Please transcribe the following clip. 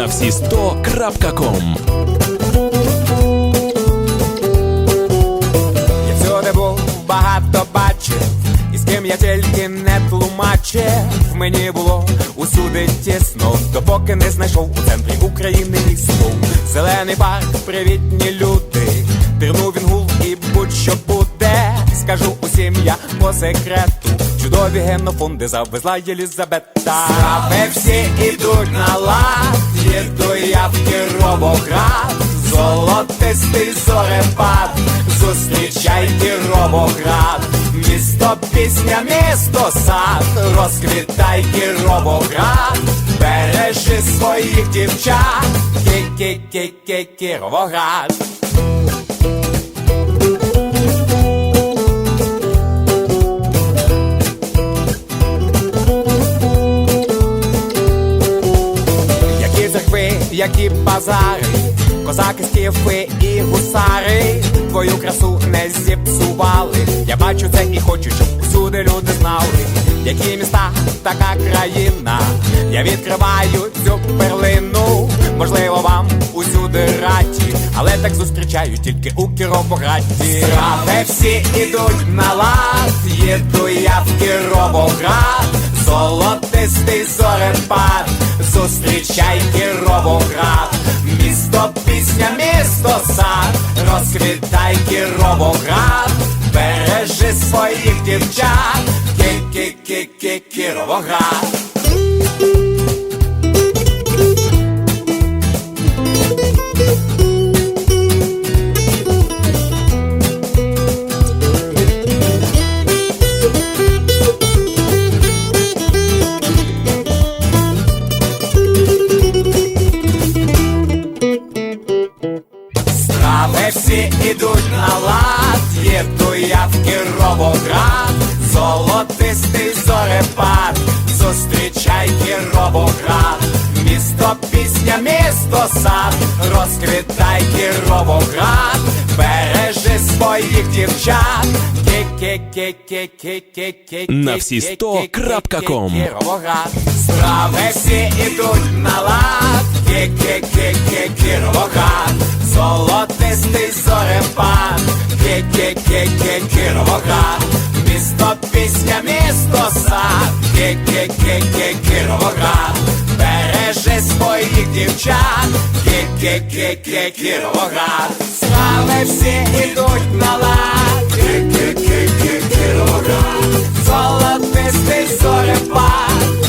на всі 100.ком Я всюди був багато бачив, і з ким я тільки не тлумачив. Мені було усюди тісно, допоки не знайшов у центрі України місто. Зелений парк, привітні люди, пірнув він гул і будь-що буде. Скажу усім я по секрету. Чудові генофонди завезла Єлізабета. Страви всі ідуть на лад, їду я в Кіровоград. Золотистий зорепад, зустрічай Кіровоград, місто пісня, місто сад, розквітай Кіровоград, бережи своїх дівчат, кі-кі-кі-кі Кіровоград. Які базари, козаки, скіфи і гусари, твою красу не зіпсували. Я бачу це і хочу, щоб усюди люди знали, які міста, така країна. Я відкриваю цю перлину. Можливо, вам усюди раді, але так зустрічаю тільки у Кіровограді. Страви всі ідуть на лад, їду я в Кіровоград, золотистий зорепад, зустрічай Кіровоград, місто пісня, місто сад, розквітай Кіровоград, бережи своїх дівчат, кі-кі-кі-кі Кіровоград. Місто сад, розквітай Кіровоград, бережи своїх дівчат, На всі 100.com. Кіровоград, страви всі ідуть на лад, Кіровоград, золотистий зорепад, Кіровоград, місто пісня, місто сад, Кіровоград, дівчат, кі-кі-кі-кі Кіровоград, слави всі ідуть на лад, кі-кі-кі-кі Кіровоград, золотистий зорепад.